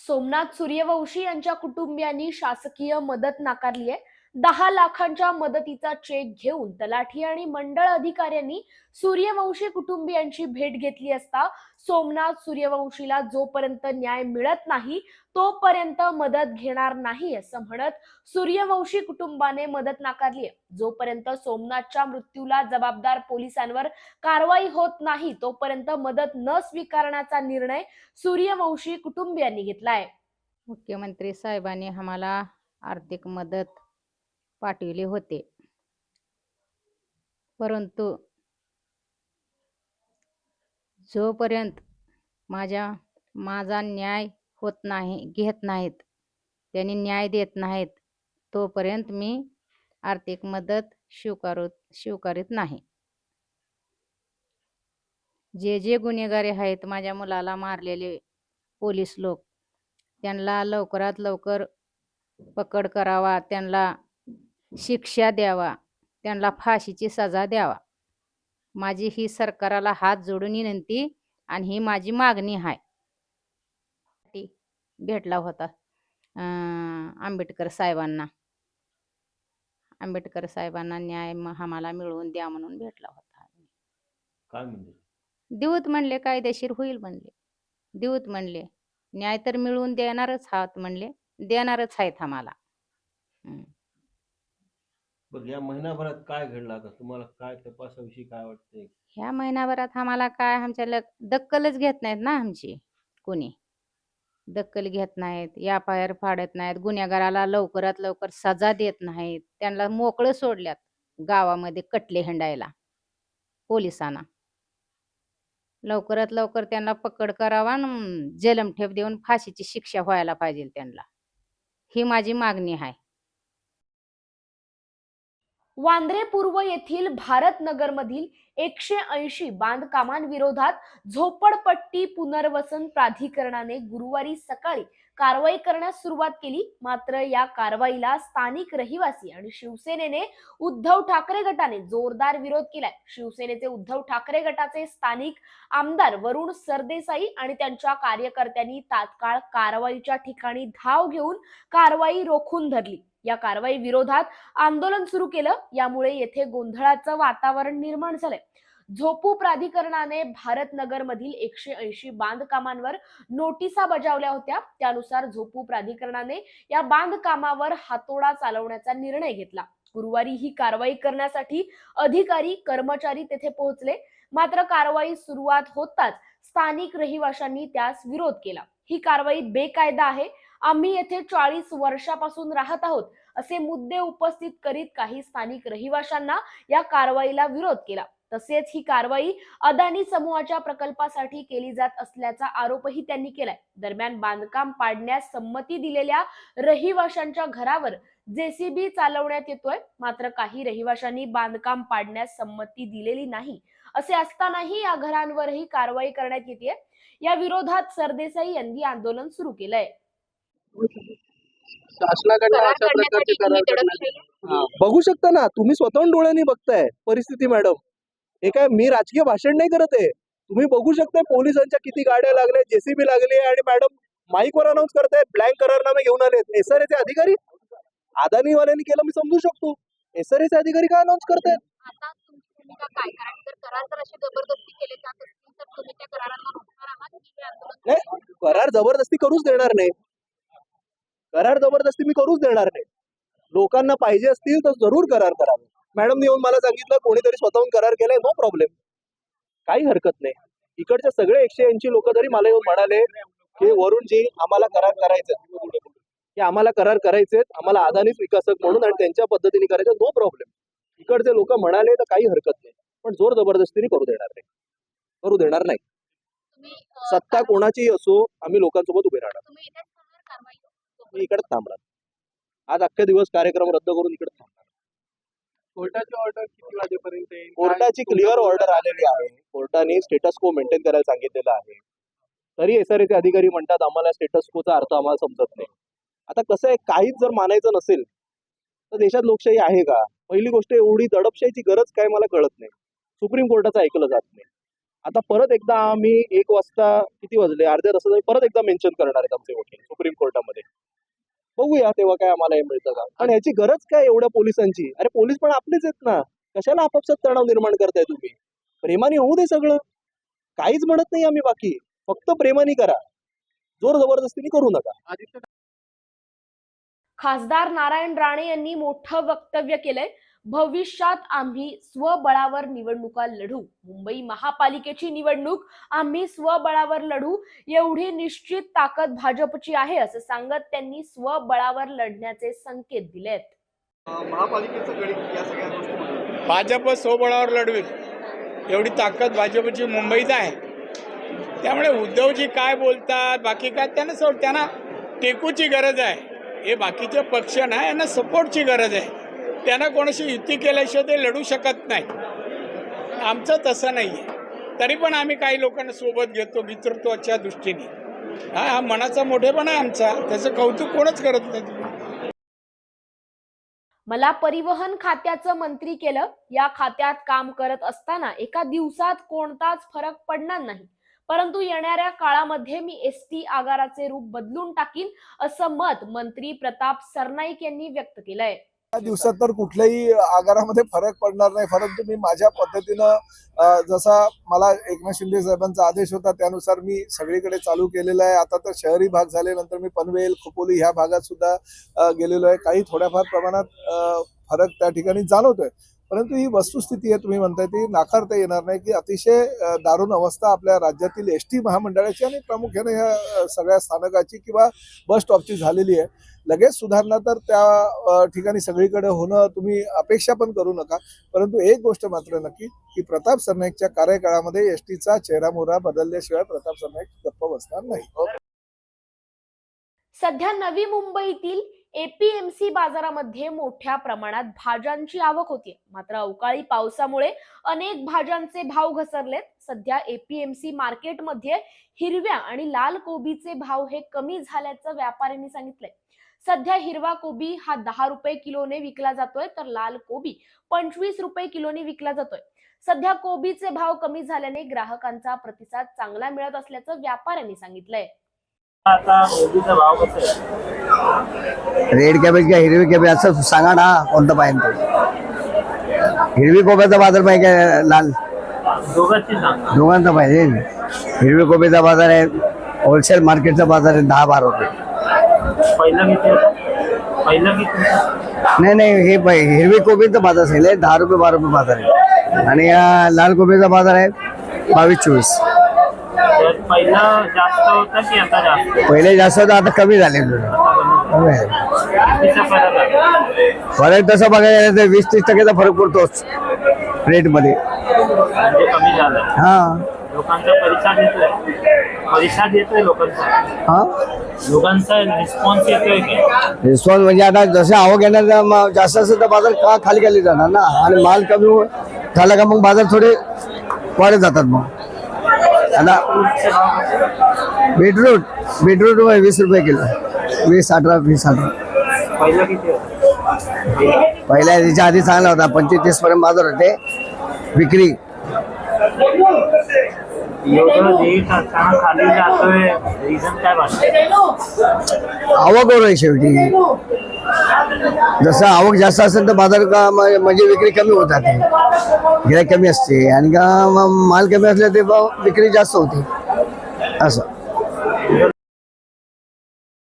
सोमनाथ सूर्यवंशी यांच्या कुटुंबियांनी शासकीय मदत नाकारली आहे. दहा लाखांच्या मदतीचा चेक घेऊन तलाठी आणि मंडळ अधिकाऱ्यांनी सूर्यवंशी कुटुंबियांची भेट घेतली असता सोमनाथ सूर्यवंशीला जोपर्यंत न्याय मिळत नाही तोपर्यंत मदत घेणार नाही असं म्हणत सूर्यवंशी कुटुंबाने मदत नाकारली आहे. जोपर्यंत सोमनाथच्या मृत्यूला जबाबदार पोलिसांवर कारवाई होत नाही तोपर्यंत मदत न स्वीकारण्याचा निर्णय सूर्यवंशी कुटुंबियांनी घेतलाय मुख्यमंत्री साहेबांनी आम्हाला आर्थिक मदत पाठविले होते. परंतु जोपर्यंत माझ्या माझा न्याय होत नाही घेत नाहीत त्यांनी न्याय देत नाहीत तोपर्यंत मी आर्थिक मदत स्वीकारू स्वीकारित नाही. जे जे गुन्हेगारी आहेत माझ्या मुलाला मारलेले पोलीस लोक त्यांना लवकरात लवकर पकड करावा त्यांना शिक्षा द्यावा. त्यांना फाशीची सजा द्यावा. माझी ही सरकाराला हात जोडून विनंती आणि ही माझी मागणी आहे. भेटला होता आंबेडकर साहेबांना. आंबेडकर साहेबांना न्याय आम्हाला मिळवून द्या म्हणून भेटला होता. काय म्हणजे देऊत म्हणले कायदेशीर होईल म्हणले. देऊत म्हणले न्याय तर मिळवून देणारच आहात म्हणले. देणारच आहेत आम्हाला. हम्म. या महिनाभरात काय घडलं आता? तुम्हाला काय तपासाविषयी काय वाटतंय? ह्या महिनाभरात आम्हाला काय? आमच्या लग दक्कलच घेत नाहीत ना आमची कोणी? दक्कल घेत नाहीत या पायर फाडत नाहीत गुन्हेगाराला लवकरात लवकर सजा देत नाहीत त्यांना मोकळं सोडल्यात गावामध्ये कटले हिंडायला पोलिसांना. लवकरात लवकर त्यांना पकड करावा जलमठेप देऊन फाशीची शिक्षा व्हायला पाहिजे त्यांना. ही माझी मागणी आहे. वांद्रे पूर्व येथील भारत नगरमधील एकशे ऐंशी बांधकामांविरोधात झोपडपट्टी पुनर्वसन प्राधिकरणाने गुरुवारी सकाळी कारवाई करण्यास सुरुवात केली. मात्र या कारवाईला स्थानिक रहिवासी आणि शिवसेनेने उद्धव ठाकरे गटाने जोरदार विरोध केलाय. शिवसेनेचे उद्धव ठाकरे गटाचे स्थानिक आमदार वरुण सरदेसाई आणि त्यांच्या कार्यकर्त्यांनी तात्काळ कारवाईच्या ठिकाणी धाव घेऊन कारवाई रोखून धरली. या कारवाई विरोधात आंदोलन सुरू केलं. यामुळे येथे गोंधळाचं वातावरण निर्माण झालंय. झोपू प्राधिकरणाने भारत नगर मधील एकशे ऐंशी बांधकामांवर नोटिसा बजावल्या होत्या. त्यानुसार झोपू प्राधिकरणाने या बांधकामावर हातोडा चालवण्याचा निर्णय घेतला. गुरुवारी ही कारवाई करण्यासाठी अधिकारी कर्मचारी तेथे पोहोचले. मात्र कारवाई सुरुवात होताच स्थानिक रहिवाशांनी त्यास विरोध केला. ही कारवाई बेकायदा आहे. आम्ही येथे चाळीस वर्षापासून राहत आहोत असे मुद्दे उपस्थित करीत काही स्थानिक रहिवाशांना या कारवाईला विरोध केला. तसेच ही कारवाई अदानी समूहाच्या प्रकल्पासाठी केली जात असल्याचा आरोपही त्यांनी केलाय. दरम्यान बांधकाम पाडण्यास संमती दिलेल्या रहिवाशांच्या घरावर जेसीबी चालवण्यात येतोय. मात्र काही रहिवाशांनी बांधकाम पाडण्यास संमती दिलेली नाही. असे असतानाही या घरांवरही कारवाई करण्यात येते या विरोधात सरदेसाई यांनी आंदोलन सुरू केलंय. हा, बघू शकता ना तुम्ही स्वतःहून डोळ्यांनी बघताय परिस्थिती मॅडम. हे काय मी राजकीय भाषण नाही करत आहे. तुम्ही बघू शकताय पोलिसांच्या किती गाड्या लागल्या जेसीबी लागली आहे आणि मॅडम माईकवर अनाऊन्स करतायत ब्लँक करारनामे घेऊन आलेत. एसआरएचे अधिकारी? अदानीवाल्यांनी केलं मी समजू शकतो. एसआरएचे अधिकारी काय? अनाऊन्स करतायत की नाही करार जबरदस्ती करूच देणार नाही. करार जबरदस्ती मी करूच देणार नाही. लोकांना पाहिजे असतील तर जरूर करार करावे. मॅडमने येऊन मला सांगितलं कोणीतरी स्वतःहून करार केलाय नो प्रॉब्लेम. काही हरकत नाही. इकडचे सगळे एकशे ऐंशी लोक जरी मला येऊन म्हणाले की वरुणजी आम्हाला करार करायचे की आम्हाला करार करायचे आम्हाला अदानीच विकासक म्हणून आणि त्यांच्या पद्धतीने करायचं नो प्रॉब्लेम. इकडचे लोक म्हणाले तर काही हरकत नाही. पण जोर जबरदस्तीने करू देणार नाही. करू देणार नाही. सत्ता कोणाचीही असो आम्ही लोकांसोबत उभे राहणार. मी इकडे थांबणार. आज अख्खे दिवस कार्यक्रम रद्द करून इकडे थांबणार. कोर्टाची ऑर्डर किती वाजेपर्यंत येईल? कोर्टाची क्लिअर ऑर्डर आलेली आहे. कोर्टाने स्टेटस को मेंटेन करायला सांगितलेलं आहे. तरी एसआरएचे अधिकारी म्हणतात आम्हाला स्टेटस कोचा अर्थ आम्हाला समजत नाही. आता कसं आहे काहीच जर मानायचं नसेल तर देशात लोकशाही आहे का? पहिली गोष्ट एवढी दडपशाहीची गरज काय मला कळत नाही. सुप्रीम कोर्टाचं ऐकलं जात नाही. आता परत एकदा आम्ही एक वाजता किती वाजले? अर्ध्या तासात आम्ही परत एकदा मेन्शन करणार आहेत आमचे वकील सुप्रीम कोर्टामध्ये. बघूया तेव्हा काय आम्हाला हे मिळतं का. पण याची गरज काय एवढ्या पोलिसांची? अरे पोलीस पण आपलेच आहेत ना. कशाला आपापसात तणाव निर्माण करताय तुम्ही? प्रेमाने होऊ दे सगळं. काहीच म्हणत नाही आम्ही बाकी. फक्त प्रेमाने करा. जोर जबरदस्तीने करू नका. खासदार नारायण राणे यांनी मोठं वक्तव्य केलंय. भविष्यात आम्ही स्वबळावर निवडणुका लढू. मुंबई महापालिकेची निवडणूक आम्ही स्वबळावर लढू एवढी निश्चित ताकद भाजपची आहे असं सांगत त्यांनी स्वबळावर लढण्याचे संकेत दिलेत. महापालिकेचं गणित या सगळ्या गोष्टी भाजप सोबळावर लढवेल. एवढी ताकद भाजपची मुंबईत आहे. त्यामुळे उद्धवजी काय बोलतात बाकी काय त्यांना सोड त्यांना टेकूची गरज आहे. हे बाकीचे पक्ष ना यांना सपोर्टची गरज आहे. त्यांना कोणाशी युती केल्याशिवाय ते लढू शकत नाही. आमचं तसं नाही आहे. तरी पण आम्ही काही लोकांना सोबत घेतो मित्रत्वाच्या दृष्टीने. हा हा मनाचा मोठेपणा आहे आमचा. त्याचं कौतुक कोणच करत नाही. मला परिवहन खात्याचं मंत्री केलं. या खात्यात काम करत असताना एका दिवसात कोणताच फरक पडणार नाही. परंतु येणाऱ्या काळामध्ये मी एस टी आगाराचे रूप बदलून टाकीन असं मत मंत्री प्रताप सरनाईक यांनी व्यक्त केलंय. या दिवसात तर कुठल्याही आगारामध्ये फरक पडणार नाही. परंतु मी माझ्या पद्धतीनं जसा मला एकनाथ शिंदे साहेबांचा आदेश होता त्यानुसार मी सगळीकडे चालू केलेला आहे. आता तर शहरी भाग झाल्यानंतर मी पनवेल खोपोली ह्या भागात सुद्धा गेलेलो आहे. काही थोड्याफार प्रमाणात फरक त्या ठिकाणी जाणवतोय. परंतु ही वस्तुस्थिती आहे तुम्ही म्हणताय ती नाकारता येणार नाही की अतिशय दारुण अवस्था आपल्या राज्यातील एस टी महामंडळाची आणि प्रामुख्याने ह्या सगळ्या स्थानकाची किंवा बस स्टॉपची झालेली आहे. लगेच सुधारणा तर त्या ठिकाणी सगळीकडे होणं तुम्ही अपेक्षा पण करू नका. परंतु एक गोष्ट मात्र नक्की की प्रताप सरनाईकच्या कार्यकाळामध्ये एस टीचा चेहरामोहरा बदलल्याशिवाय प्रताप सरनाईक गप्प बसणार नाही. सध्या नवी मुंबईतील एपीएमसी बाजारामध्ये मोठ्या प्रमाणात भाज्यांची आवक होती. मात्र अवकाळी पावसामुळे अनेक भाज्यांचे भाव घसरलेत. सध्या एपीएमसी मार्केटमध्ये हिरव्या आणि लाल कोबीचे भाव हे कमी झाल्याचं व्यापाऱ्यांनी सांगितलंय. सध्या हिरवा कोबी हा दहा रुपये किलोने विकला जातोय तर लाल कोबी पंचवीस रुपये किलोने विकला जातोय. सध्या कोबीचे भाव कमी झाल्याने ग्राहकांचा प्रतिसाद चांगला मिळत असल्याचं व्यापाऱ्यांनी सांगितलंय. रेड कॅबेज का हिरवी कॅबेज? असं सांगा ना कोणतं पाहिजे ते. हिरवी कोब्याचा बाजार पाहिजे का लाल? दोघांचा पाहिजे. हिरवी कोबीचा बाजार आहे होलसेल मार्केटचा बाजार आहे दहा बारा रुपये. नाही नाही हे पाहिजे हिरवी कोबीचा बाजार आहे दहा रुपये बारा रुपये बाजार आहे. आणि या लाल कोबीचा बाजार आहे बावीस चोवीस. पहिला जास्त होता की आता जास्त? पहिले जास्त होतं आता कमी झाले. कमी. आहे. कितीचा फरक आहे? फरक तसं बघायला गेलं तर वीस तीस टक्क्याचा फरक पडतोच रेटमध्ये. म्हणजे कमी झालं. हा. लोकांचा लोकांचा. हा? लोकांचा रिस्पॉन्स येतोय की? रिस्पॉन्स म्हणजे आता जसे आवक येणार मग जास्त असेल तर बाजार का खाली खाली जाणार ना? आणि माल कमी हो- झाला का मग बाजार थोडे वाढत जातात मग. आता बीटरूट बीटरूट वीस रुपये किलो. वीस अठरा वीस अठरा. पहिल्या याच्या आधी चांगला होता पंचवीस तीस पर्यंत बाजार होते. विक्री. आवक आहे शेवटी. जसं आवक जास्त असेल तर बाजार का म्हणजे विक्री कमी होत जाते. गिराईक कमी असते आणि का माल कमी असल्या ते भाव विक्री जास्त होते. असं.